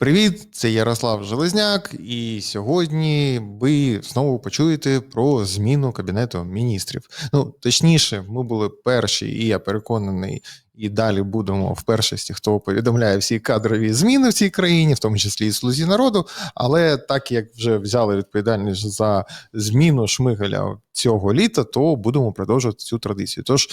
Привіт, це Ярослав Железняк, і сьогодні ви знову почуєте про зміну Кабінету міністрів. Ну, точніше, ми були перші, і я переконаний, і далі будемо в першості, хто повідомляє всі кадрові зміни в цій країні, в тому числі і слузі народу. Але так як вже взяли відповідальність за зміну Шмигаля цього літа, то будемо продовжувати цю традицію. Тож.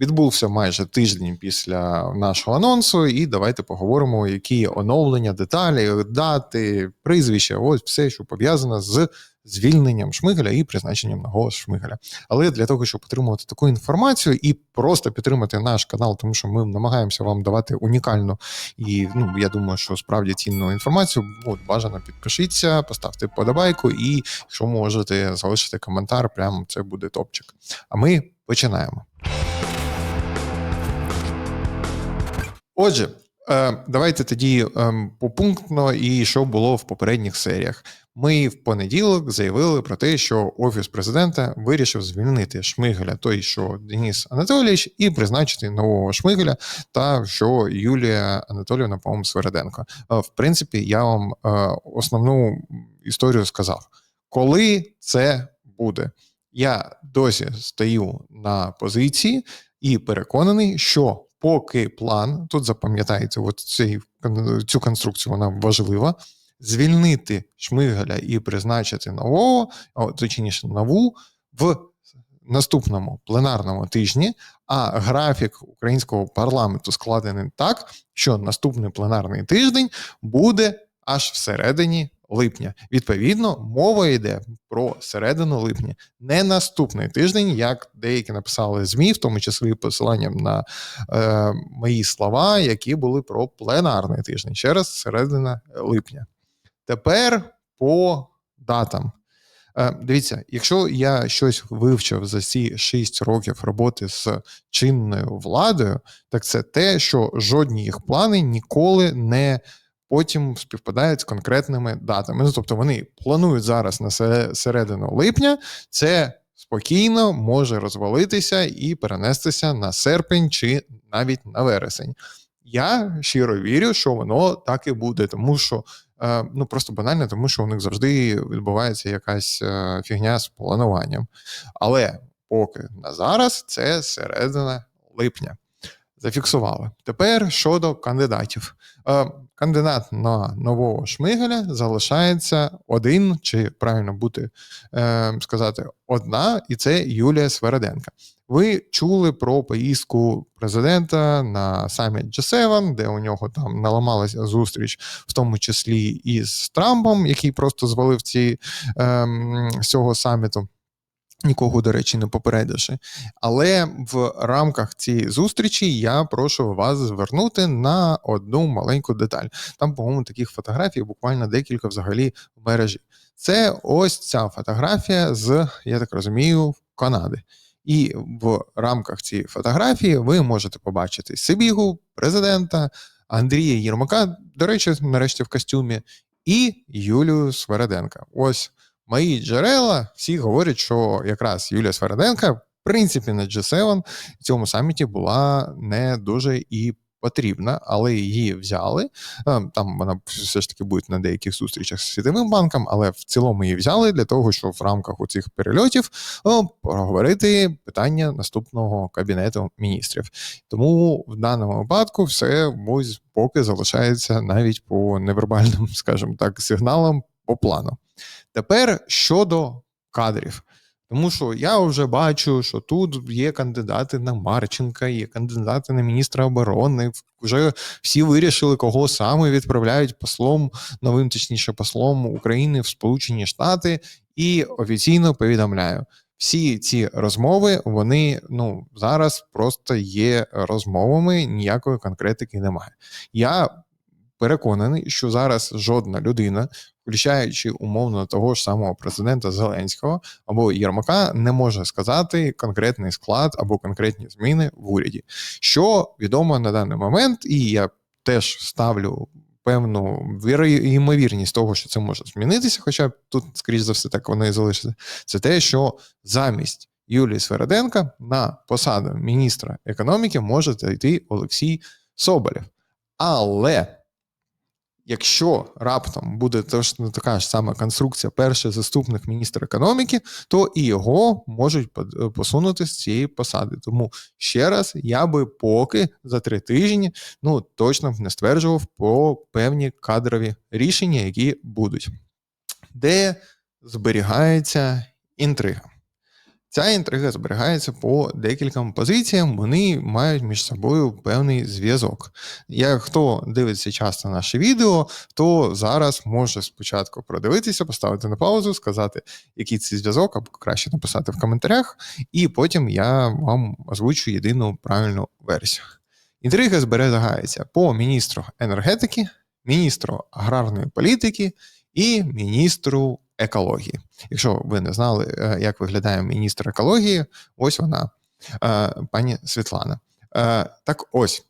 Відбувся майже тиждень після нашого анонсу, і давайте поговоримо, які оновлення, деталі, дати, прізвища, ось все, що пов'язане з звільненням Шмигаля і призначенням нового Шмигаля. Але для того, щоб отримувати таку інформацію і просто підтримати наш канал, тому що ми намагаємося вам давати унікальну і ну я думаю, що справді цінну інформацію. От бажано підпишіться, поставте вподобайку, і якщо можете залишити коментар, прямо це буде топчик. А ми починаємо. Отже, е, давайте тоді ем, попунктно і що було в попередніх серіях. Ми в понеділок заявили про те, що офіс президента вирішив звільнити Шмигаля, той, що Деніс Анатолійович, і призначити нового Шмигаля, та що Юлія Анатолійовна, по-моєму, Свереденко. Е, в принципі, я вам е, основну історію сказав, коли це буде. Я досі стою на позиції і переконаний, що поки план, тут запам'ятаєте, от цей, цю конструкцію вона важлива. Звільнити Шмигаля і призначити нового, точніше, нову в наступному пленарному тижні, а графік українського парламенту складений так, що наступний пленарний тиждень буде аж всередині липня. Відповідно, мова йде про середину липня, не наступний тиждень, як деякі написали змі, в тому числі посиланням на е, мої слова, які були про пленарний тиждень через середина липня. Тепер по датам. Е, дивіться, якщо я щось вивчив за ці 6 років роботи з чинною владою, так це те, що жодні їх плани ніколи не потім співпадають з конкретними датами. Ну, Тобто вони планують зараз на середину липня, це спокійно може розвалитися і перенестися на серпень чи навіть на вересень. Я щиро вірю, що воно так і буде, тому що е, ну просто банально, тому що у них завжди відбувається якась е, фігня з плануванням. Але поки на зараз це середина липня. Зафіксували. Тепер щодо кандидатів. Кандидат на нового Шмигаля залишається один, чи правильно бути е, сказати, одна, і це Юлія Свереденка. Ви чули про поїздку президента на саміт G7, де у нього там наламалася зустріч, в тому числі і з Трампом, який просто звалив ці е, цього саміту. Нікого, до речі, не попередивши. Але в рамках цієї зустрічі я прошу вас звернути на одну маленьку деталь. Там, по-моєму, таких фотографій буквально декілька взагалі в мережі. Це ось ця фотографія з, я так розумію, Канади. І в рамках цієї фотографії ви можете побачити Сибігу, президента, Андрія Єрмака, до речі, нарешті в костюмі, і Юлію Свереденка. Ось мої джерела всі говорять, що якраз Юлія Свереденка, в принципі, на G7 в цьому саміті була не дуже і потрібна, але її взяли. Е, там вона все ж таки буде на деяких зустрічах з світовим банком, але в цілому її взяли для того, щоб в рамках цих перельотів проговорити питання наступного кабінету міністрів. Тому в даному випадку все поки залишається навіть по невербальним, скажімо так, сигналам по плану. Тепер щодо кадрів. Тому що я вже бачу, що тут є кандидати на Марченка, є кандидати на міністра оборони. Вже всі вирішили, кого саме відправляють послом новим, точніше, послом України в Сполучені Штати, і офіційно повідомляю. Всі ці розмови, вони ну зараз просто є розмовами, ніякої конкретики немає. Я переконаний, що зараз жодна людина, включаючи умовно того ж самого президента Зеленського або Єрмака, не може сказати конкретний склад або конкретні зміни в уряді, що відомо на даний момент, і я теж ставлю. Певну ймовірність того, що це може змінитися, хоча тут, скоріш за все, так воно і залишиться, це те, що замість Юлії Свереденка на посаду міністра економіки може зайти Олексій Соболєв. Але Якщо раптом буде точно така ж сама конструкція, перший заступник міністра економіки, то і його можуть посунути з цієї посади. Тому ще раз я би поки за три тижні ну точно не стверджував про певні кадрові рішення, які будуть, де зберігається інтрига. Ця інтрига зберігається по декільком позиціям, вони мають між собою певний зв'язок. Як хто дивиться часто наші відео, то зараз може спочатку продивитися, поставити на паузу, сказати, який це зв'язок, або краще написати в коментарях, і потім я вам озвучу єдину правильну версію. Інтрига зберігається по міністру енергетики, міністру аграрної політики і міністру екології. Якщо ви не знали, е, як виглядає міністр екології, ось вона, е, пані Світлана. Е, Так ось.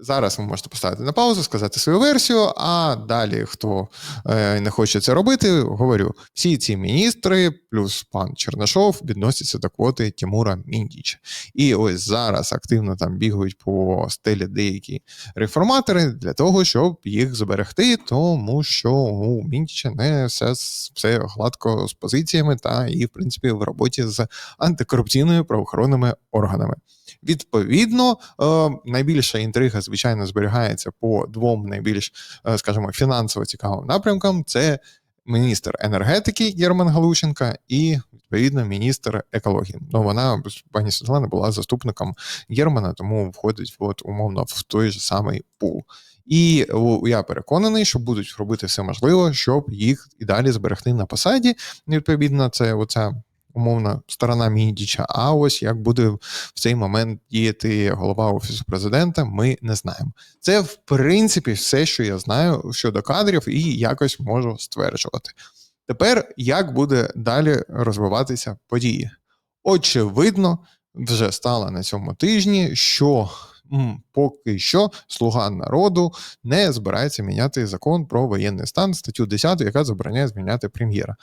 Зараз ви можете поставити на паузу, сказати свою версію, а далі, хто е, не хоче це робити, говорю: всі ці міністри, плюс пан Чернашов, відносяться до квоти Тимура Міндіча. І ось зараз активно там бігають по стелі деякі реформатори для того, щоб їх зберегти, тому що у Міндіча не все, все гладко з позиціями та і, в принципі, в роботі з антикорупційними правоохоронними органами. Відповідно, е, найбільша інтрига, звичайно, зберігається по двом найбільш, е, скажімо, фінансово цікавим напрямкам: це міністр енергетики Єрман Галущенка і відповідно міністр екології. Ну вона пані Світлана була заступником Єрмана, тому входить от умовно в той же самий пул. І я переконаний, що будуть робити все можливе, щоб їх і далі зберегти на посаді. Відповідно, це оця умовна сторона Міндіча. А ось як буде в цей момент діяти голова офісу президента, ми не знаємо. Це в принципі все, що я знаю щодо кадрів, і якось можу стверджувати. Тепер як буде далі розвиватися події? Очевидно, вже стало на цьому тижні, що поки що слуга народу не збирається міняти закон про воєнний стан, статтю 10, яка забороняє зміняти прем'єра.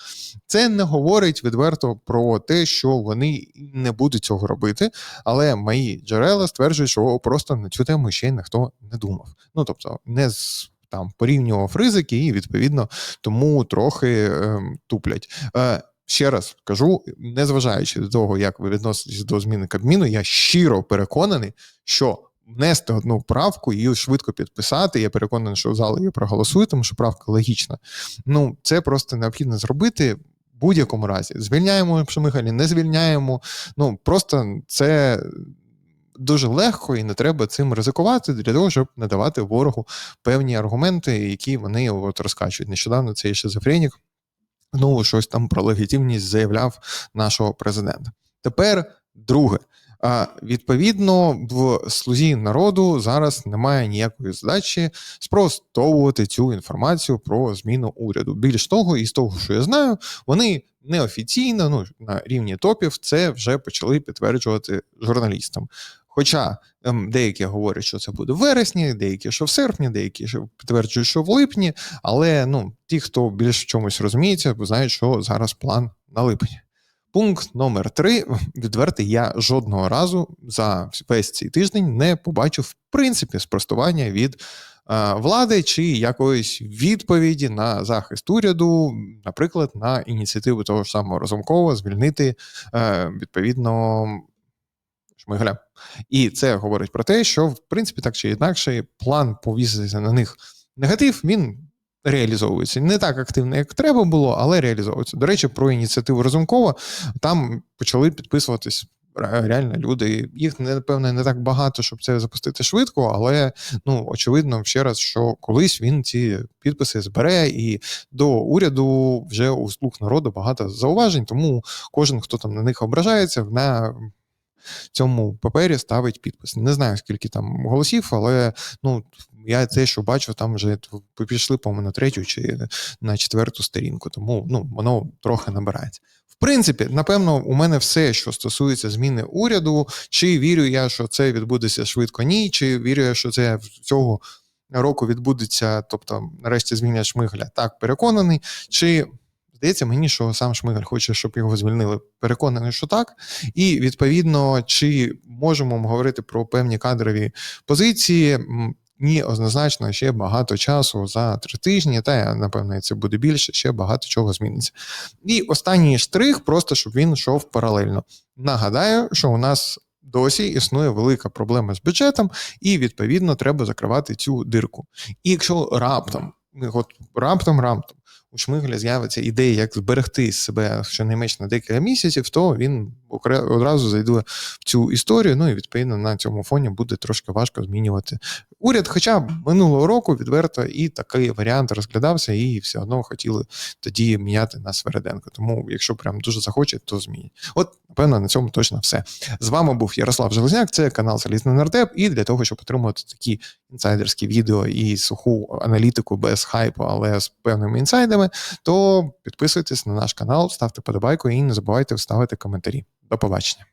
Це не говорить відверто про те, що вони не будуть цього робити, але мої джерела стверджують, що просто на цю тему ще ніхто не думав. Ну тобто, не з. Там порівнював ризики, і відповідно тому трохи е, туплять. Е, Ще раз кажу, незважаючи до того, як ви відноситесь до зміни Кабміну, я щиро переконаний, що внести одну правку, її швидко підписати. Я переконаний, що зал її проголосує, тому що правка логічна. Ну, це просто необхідно зробити. в Будь-якому разі звільняємо Шмигаль, не звільняємо. Ну просто це дуже легко і не треба цим ризикувати для того, щоб надавати ворогу певні аргументи, які вони от розкачують. Нещодавно цей шизофренік знову щось там про легітимність заявляв нашого президента. Тепер друге. Відповідно, в слузі народу зараз немає ніякої задачі спростовувати цю інформацію про зміну уряду. Більш того, і з того, що я знаю, вони неофіційно, ну на рівні топів, це вже почали підтверджувати журналістам. Хоча ем, деякі говорять, що це буде в вересні, деякі, що в серпні, деякі що підтверджують, що в липні, але ну ті, хто більш в чомусь розуміється, знають, що зараз план на липень. Пункт номер три. Відвертий, я жодного разу за весь цей тиждень не побачив в принципі спростування від е, влади чи якоїсь відповіді на захист уряду, наприклад, на ініціативу того ж самого Разумкова звільнити е, відповідно Шмигаля. І це говорить про те, що в принципі так чи інакше план повісити на них негатив. він реалізовується. Не так активно, як треба було, але реалізовується. До речі, про ініціативу Разумкова там почали підписуватись. Реально люди, їх напевне не так багато, щоб це запустити швидко, але ну очевидно, ще раз, що колись він ці підписи збере, і до уряду вже у слуг народу багато зауважень. Тому кожен, хто там на них ображається, на цьому папері ставить підпис. Не знаю скільки там голосів, але ну я те, що бачу, там вже пішли, по-моєму, на третю чи на четверту сторінку, тому ну, воно трохи набирається. В принципі, напевно, у мене все, що стосується зміни уряду, чи вірю я, що це відбудеться швидко, ні, чи вірю я, що це цього року відбудеться, тобто, нарешті змінять Шмигаля, так переконаний. Чи здається мені, що сам Шмигаль хоче, щоб його звільнили? Переконаний, що так. І відповідно, чи можемо ми говорити про певні кадрові позиції? Ні, однозначно ще багато часу за три тижні, та напевно це буде більше, ще багато чого зміниться. І останній штрих, просто щоб він йшов паралельно. Нагадаю, що у нас досі існує велика проблема з бюджетом, і відповідно треба закривати цю дирку. І якщо раптом, от раптом, раптом у Шмигля з'явиться ідея, як зберегти себе щонайменш на декілька місяців, то він одразу зайде в цю історію. Ну і відповідно на цьому фоні буде трошки важко змінювати уряд. Хоча минулого року відверто і такий варіант розглядався, і все одно хотіли тоді міняти на Свереденко. Тому, якщо прям дуже захоче, то змінять. От, напевно, на цьому точно все. З вами був Ярослав Железняк, це канал Залізний Нардеп. І для того, щоб отримувати такі інсайдерські відео і суху аналітику без хайпу, але з певними інсайдами, то підписуйтесь на наш канал, ставте подобайку і не забувайте вставити коментарі. До побачення.